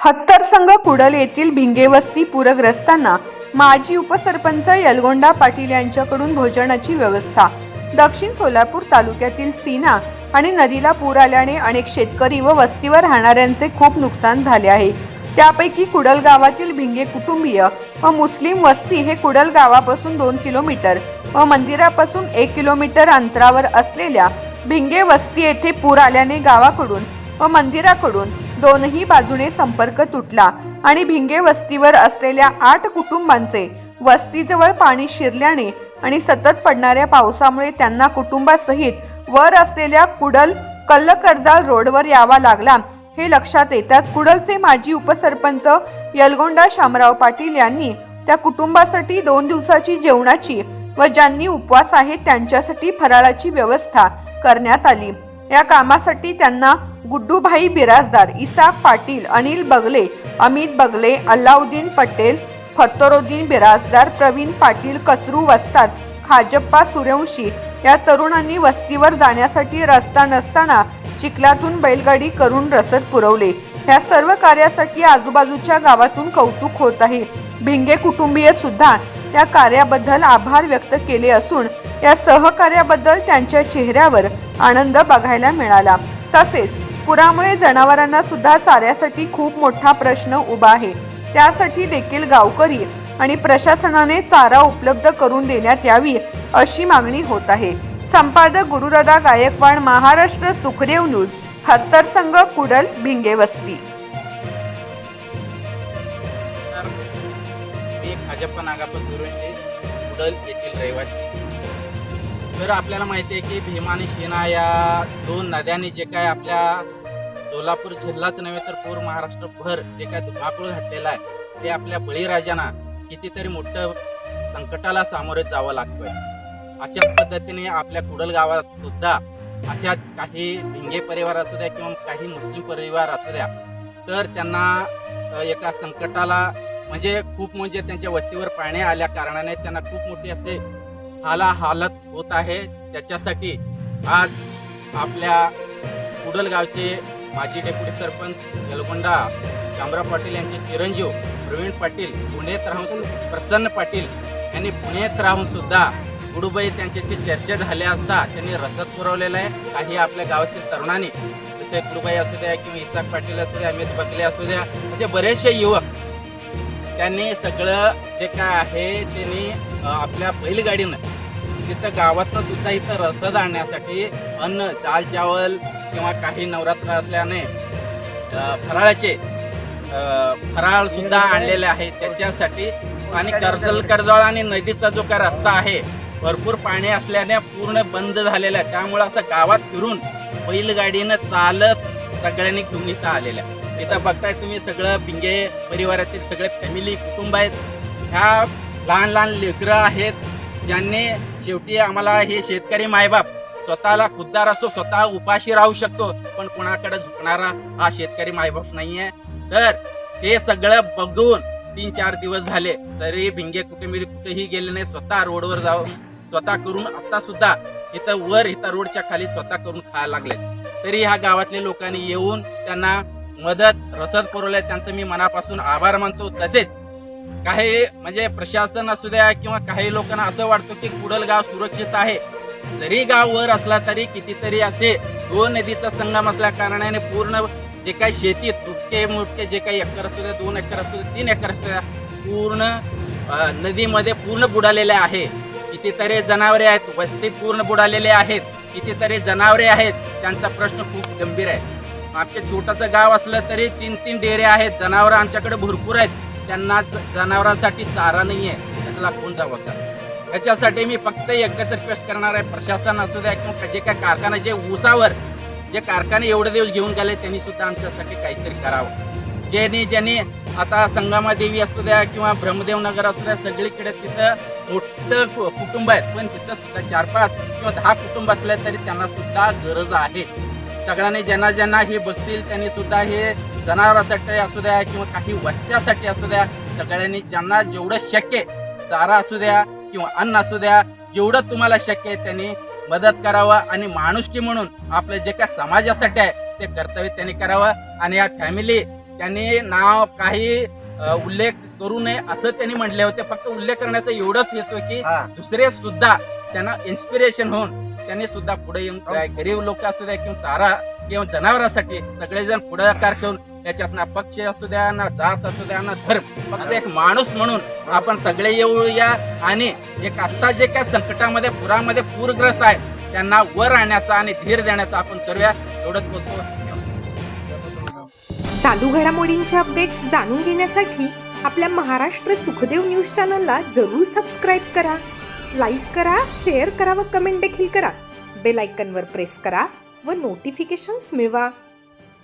हत्तरसंघ cuddle येथील भिंगेवस्ती पूरग्रस्तांना माजी उपसरपंच यलगोंडा पाटील यांच्याकडून भोजनाची व्यवस्था. दक्षिण सोलापूर तालुक्यातील सीना आणि नदीला पूर आल्याने अनेक शेतकरी व वस्तीवर राहणाऱ्यांचे खूप नुकसान झाले आहे. त्यापैकी कुडल गावातील भिंगे कुटुंबीय व मुस्लिम वस्ती हे कुडल गावापासून दोन किलोमीटर व मंदिरापासून एक किलोमीटर अंतरावर असलेल्या भिंगे वस्ती येथे पूर आल्याने गावाकडून व मंदिराकडून दोनही बाजूने संपर्क तुटला आणि भिंगे वस्तीवर असलेल्या आठ कुटुंबांचे वस्तीजवळ पाणी शिरल्याने आणि सतत पडणाऱ्या पावसामुळे त्यांना कुटुंबासहित वर असलेल्या कुडल कल्लकर्दाळ रोडवर यावा लागला. हे लक्षात येताच कुडलचे माजी उपसरपंच यलगोंडा शामराव पाटील यांनी त्या कुटुंबासाठी दोन दिवसाची जेवणाची व ज्यांनी उपवास आहेत त्यांच्यासाठी फराळाची व्यवस्था करण्यात आली. या कामासाठी त्यांना गुड्डूभाई बिराजदार इसाक पाटील अनिल बगले अमित बगले अल्लाउद्दीन पटेल फत्तरोद्दीन बिराजदार प्रवीण पाटील कचरू वस्तात खाजप्पा सूर्यवंशी या तरुणांनी वस्तीवर जाण्यासाठी रस्ता नसताना चिखलातून बैलगाडी करून रसद पुरवले. ह्या सर्व कार्यासाठी आजूबाजूच्या गावातून कौतुक होत आहे. भिंगे कुटुंबीय सुद्धा या कार्याबद्दल आभार व्यक्त केले असून या सहकार्याबद्दल त्यांच्या चेहऱ्यावर आनंद बघायला मिळाला. तसेच पुरामुळे जनावरांना सुद्धा चाऱ्यासाठी खूप मोठा प्रश्न उभा आहे. त्यासाठी देखील गावकरी आणि प्रशासनाने चारा उपलब्ध करून देण्यात यावी अशी मागणी होत आहे. संपादक गुरुदादा गायकवाड महाराष्ट्र सुखदेव न्यूज हत्तरसंग कुडल भिंगे वस्ती. मी भाजप नागापूर कुडल येथील रहिवासी. तर आपल्याला माहिती आहे की भीमा आणि शेना या दोन नद्यांनी जे काय आपल्या सोलापूर जिल्हाच नव्हे तर पूर महाराष्ट्रभर जे काय धुमाकूळ घातलेला आहे ते आपल्या बळीराजांना कितीतरी मोठं संकटाला सामोरे जावं लागतोय. अशाच पद्धतीने आपल्या कुडल गावात सुद्धा अशाच काही भिंगे परिवार असू द्या किंवा काही मुस्लिम परिवार असू द्या तर त्यांना एका संकटाला म्हणजे खूप म्हणजे त्यांच्या वस्तीवर पाणी आल्या कारणाने त्यांना खूप मोठी असे हाला हालत होत आहे. त्याच्यासाठी आज आपल्या कुडलगावचे माजी डेप्युटी सरपंच यलगोंडा शामराव पाटील यांचे चिरंजीव प्रवीण पाटील पुण्यात राहून प्रसन्न पाटील यांनी पुण्यात राहून सुद्धा गुडुबाई त्यांच्याशी चर्चा झाल्या असता त्यांनी रसद पुरवलेला आहे. काही आपल्या गावातील तरुणांनी जसे गुडुबाई असू द्या किंवा इसाक पाटील असू द्या अमित बगले असू द्या असे बरेचसे युवक त्यांनी सगळं जे काय आहे त्यांनी आपल्या बैलगाडीनं तिथं गावातनं सुद्धा इथं रसद आणण्यासाठी अन्न दाल चावल किंवा काही नवरात्र असल्याने फराळाचे फराळ सुद्धा आणलेले आहे त्याच्यासाठी आणि कर्जल कर्जळ आणि नदीचा जो काय रस्ता आहे भरपूर पाणी असल्याने पूर्ण बंद झालेला आहे. त्यामुळे असं गावात फिरून बैलगाडीनं चालत सगळ्यांनी घेऊन इथं आलेल्या इथं बघताय तुम्ही सगळं भिंगे परिवारातील सगळे फॅमिली कुटुंब आहेत. ह्या लहान लहान लेकरं आहेत. ज्यांनी शेवटी आम्हाला हे शेतकरी मायबाप स्वतःला खुद्दार असतो स्वतः उपाशी राहू शकतो पण कोणाकडे झुकणारा हा शेतकरी मायबाप नाहीये. तर हे सगळं बघून तीन चार दिवस झाले तरी भिंगे कुटुंबी कुठेही गेले नाही स्वतः रोडवर जाऊन स्वतः करून आता सुद्धा इथं वर इथं रोडच्या खाली स्वतः करून खायला लागले. तरी ह्या गावातल्या लोकांनी येऊन त्यांना मदत रसद पुरवल्या त्यांचं मी मनापासून आभार मानतो. तसेच काही म्हणजे प्रशासन असू द्या किंवा काही लोकांना असं वाटतं की कुडल गाव सुरक्षित आहे. जरी गाव वर असला तरी कितीतरी असे दोन नदीचा संगम असल्या कारणाने पूर्ण जे काही शेती तुटके मुटके जे काही एकर असू द्या दोन एकर असू द्या तीन एकर असू द्या पूर्ण नदीमध्ये पूर्ण बुडालेले आहे. कितीतरी जनावरे आहेत वस्ती पूर्ण बुडालेले आहेत कितीतरी जनावरे आहेत त्यांचा प्रश्न खूप गंभीर आहे. आमच्या छोटंसं गाव असलं तरी तीन तीन डेरे आहेत जनावरं आमच्याकडे भरपूर आहेत. त्यांना जनावरांसाठी चारा नाही आहे त्याला कोण जबाबदार? याच्यासाठी मी फक्त एकच रिक्वेस्ट करणार आहे प्रशासन असू द्या किंवा जे काय कारखाना जे ऊसावर जे कारखाने एवढे दिवस घेऊन गेले त्यांनी सुद्धा आमच्यासाठी काहीतरी करावं. ज्यांनी ज्यांनी आता संगमादेवी असू द्या किंवा ब्रह्मदेव नगर असू द्या सगळीकडे तिथं मोठं कु- कुटुंब आहेत. पण तिथं सुद्धा चार पाच किंवा दहा कुटुंब असले तरी त्यांना सुद्धा गरज आहे. सगळ्यांनी ज्यांना ज्यांना हे बघतील त्यांनी सुद्धा हे जनावरांसाठी असू द्या किंवा काही वस्त्यासाठी असू द्या सगळ्यांनी ज्यांना जेवढं शक्य चारा असू द्या किंवा अन्न असू द्या जेवढं तुम्हाला शक्य आहे त्यांनी मदत करावं आणि माणुसकी म्हणून आपलं जे काय समाजासाठी आहे ते कर्तव्य त्यांनी करावं आणि या फॅमिली त्यांनी नाव काही उल्लेख करू नये असं त्यांनी म्हणले होते फक्त उल्लेख करण्याचं एवढंच येतो की हा. दुसरे सुद्धा त्यांना इन्स्पिरेशन होऊन त्यांनी सुद्धा पुढे येऊन काय गरीब लोक असू द्या किंवा चारा किंवा जनावरांसाठी सगळेजण पुढाकार घेऊन त्याच्यात ना पक्ष असू द्या ना जात असू द्या ना धर्म. फक्त एक माणूस म्हणून आपण सगळे येऊया आणि एक आत्ता जे काय संकटामध्ये पुरामध्ये पूरग्रस्त आहे त्यांना वर आणण्याचा आणि धीर देण्याचा आपण करूया. एवढंच बोलतो. चालू घडामोडींचे अपडेट्स जाणून घेण्यासाठी आपल्या महाराष्ट्र सुखदेव न्यूज चॅनलला जरूर सबस्क्राईब करा लाईक करा शेअर करा व कमेंट देखील करा. बेल आयकनवर प्रेस करा व नोटिफिकेशन्स मिळवा.